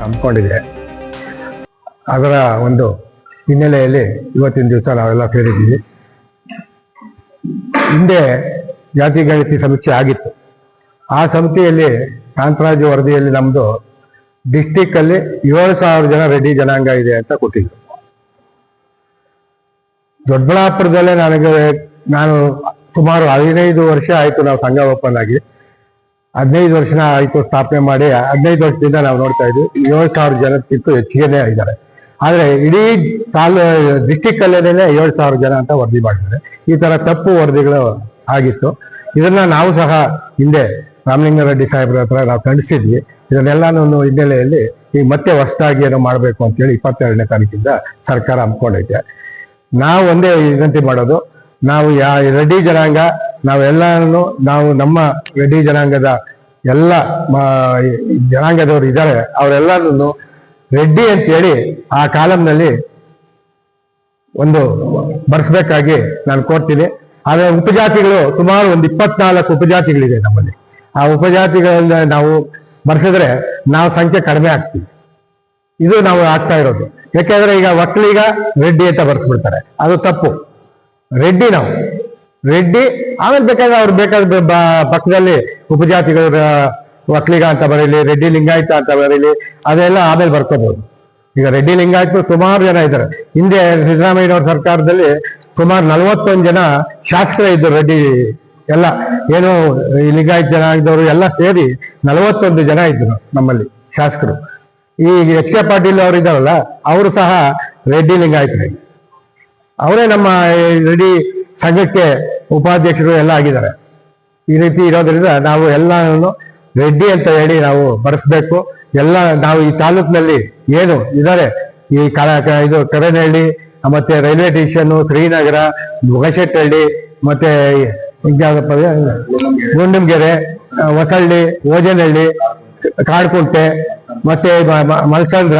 ಹಮ್ಮಿಕೊಂಡಿದೆ. ಅದರ ಒಂದು ಹಿನ್ನೆಲೆಯಲ್ಲಿ ಇವತ್ತಿನ ದಿವಸ ನಾವೆಲ್ಲ ಸೇರಿದ್ದೀವಿ. ಹಿಂದೆ ಜಾತಿ ಗಣತಿ ಸಮೀಕ್ಷೆ ಆಗಿತ್ತು. ಆ ಸಮಿತಿಯಲ್ಲಿ ಕಾಂತರಾಜು ವರದಿಯಲ್ಲಿ ನಮ್ಮದು ಡಿಸ್ಟಿಕ್ ಅಲ್ಲಿ ಏಳು ಸಾವಿರ ಜನ ರೆಡ್ಡಿ ಜನಾಂಗ ಇದೆ ಅಂತ ಕೊಟ್ಟಿದ್ರು. ದೊಡ್ಡಬಳ್ಳಾಪುರದಲ್ಲೇ ನನಗೆ ನಾನು ಸುಮಾರು ಹದಿನೈದು ವರ್ಷ ಆಯಿತು ನಾವು ಸಂಘ ಓಪನ್ ಆಗಿ. ಹದಿನೈದು ವರ್ಷ ಆಯಿತು ಸ್ಥಾಪನೆ ಮಾಡಿ, ಹದಿನೈದು ವರ್ಷದಿಂದ ನಾವು ನೋಡ್ತಾ ಇದ್ವಿ, ಏಳು ಸಾವಿರ ಜನಕ್ಕಿಂತ ಹೆಚ್ಚಿಗೆನೇ ಇದ್ದಾರೆ. ಆದರೆ ಇಡೀ ತಾಲೂ ಡಿಸ್ಟಿಕ್ ಅಲ್ಲೇನೆ ಏಳು ಸಾವಿರ ಜನ ಅಂತ ವರದಿ ಮಾಡಿದ್ದಾರೆ. ಈ ತರ ತಪ್ಪು ವರದಿಗಳು ಆಗಿತ್ತು. ಇದನ್ನ ನಾವು ಸಹ ಹಿಂದೆ ರಾಮಲಿಂಗ ರೆಡ್ಡಿ ಸಾಹೇಬ್ರ ಹತ್ರ ನಾವು ಖಂಡಿಸಿದ್ವಿ. ಇದನ್ನೆಲ್ಲಾನು ಹಿನ್ನೆಲೆಯಲ್ಲಿ ಈಗ ಮತ್ತೆ ಹೊಸದಾಗಿ ಏನೋ ಮಾಡಬೇಕು ಅಂತೇಳಿ ಇಪ್ಪತ್ತೆರಡನೇ ತಾರೀಕಿಂದ ಸರ್ಕಾರ ಹಮ್ಮಿಕೊಂಡೈತೆ ನಾವು ಒಂದೇ ವಿನಂತಿ ಮಾಡೋದು, ನಾವು ಯಾ, ರೆಡ್ಡಿ ಜನಾಂಗ ನಾವೆಲ್ಲರೂ ನಾವು ನಮ್ಮ ರೆಡ್ಡಿ ಜನಾಂಗದ ಎಲ್ಲ ಜನಾಂಗದವರು ಇದ್ದಾರೆ, ಅವರೆಲ್ಲರನ್ನು ರೆಡ್ಡಿ ಅಂತೇಳಿ ಆ ಕಾಲಂನಲ್ಲಿ ಒಂದು ಬರ್ಸ್ಬೇಕಾಗಿ ನಾನು ಕೋರ್ತೀನಿ ಆದರೆ ಉಪಜಾತಿಗಳು ಸುಮಾರು ಒಂದು ಇಪ್ಪತ್ನಾಲ್ಕು ಉಪಜಾತಿಗಳಿದೆ ನಮ್ಮಲ್ಲಿ. ಆ ಉಪಜಾತಿಗಳನ್ನ ನಾವು ಬರ್ಸಿದ್ರೆ ನಾವು ಸಂಖ್ಯೆ ಕಡಿಮೆ ಆಗ್ತೀವಿ. ಇದು ನಾವು ಆಗ್ತಾ ಇರೋದು. ಯಾಕೆಂದ್ರೆ ಈಗ ಒಕ್ಕಲಿಗ ರೆಡ್ಡಿ ಅಂತ ಬರ್ಸ್ಬಿಡ್ತಾರೆ. ಅದು ತಪ್ಪು. ರೆಡ್ಡಿ ನಾವು. ರೆಡ್ಡಿ, ಆಮೇಲೆ ಬೇಕಾದ್ರೆ ಅವ್ರು ಬೇಕಾದ ಪಕ್ಕದಲ್ಲಿ ಉಪಜಾತಿಗಳ ವಕ್ಲಿಗ ಅಂತ ಬರೀಲಿ, ರೆಡ್ಡಿ ಲಿಂಗಾಯತ ಅಂತ ಬರೀಲಿ, ಅದೆಲ್ಲ ಆಮೇಲೆ ಬರ್ಕೋಬಹುದು ಈಗ ರೆಡ್ಡಿ ಲಿಂಗಾಯಿತು ಸುಮಾರು ಜನ ಇದ್ದಾರೆ. ಹಿಂದೆ ಸಿದ್ದರಾಮಯ್ಯನವ್ರ ಸರ್ಕಾರದಲ್ಲಿ ಸುಮಾರು ನಲವತ್ತೊಂದು ಜನ ಶಾಸಕರೇ ಇದ್ದರು ರೆಡ್ಡಿ ಎಲ್ಲ. ಏನು ಲಿಂಗಾಯತ ಜನ ಇದ್ದವರು ಎಲ್ಲ ಸೇರಿ ನಲವತ್ತೊಂದು ಜನ ಇದ್ರು ನಮ್ಮಲ್ಲಿ ಶಾಸಕರು. ಈ ಎಚ್ ಕೆ ಪಾಟೀಲ್ ಅವರು ಇದ್ದಾರಲ್ಲ, ಅವರು ಸಹ ರೆಡ್ಡಿ ಲಿಂಗಾಯತರೇ. ಅವರೇ ನಮ್ಮ ರೆಡ್ಡಿ ಸಂಘಕ್ಕೆ ಉಪಾಧ್ಯಕ್ಷರು ಎಲ್ಲ ಆಗಿದ್ದಾರೆ. ಈ ರೀತಿ ಇರೋದ್ರಿಂದ ನಾವು ಎಲ್ಲಾನು ರೆಡ್ಡಿ ಅಂತ ಹೇಳಿ ನಾವು ಬರೆಸ್ಬೇಕು. ಎಲ್ಲ ನಾವು ಈ ತಾಲೂಕಿನಲ್ಲಿ ಏನು ಇದ್ದಾರೆ? ಈ ಇದು ಕರನಹಳ್ಳಿ, ಮತ್ತೆ ರೈಲ್ವೆ ಸ್ಟೇಷನ್, ಶ್ರೀನಗರ ಮುಗಶೆಟ್ಟಹಳ್ಳಿ ಮತ್ತೆ? ಗುಂಡಂಗೆರೆ ಹೊಸಳ್ಳಿ ಓಜನಹಳ್ಳಿ, ಕಾಡ್ಕುಂಟೆ, ಮತ್ತೆ ಮಲ್ಸಂದ್ರ.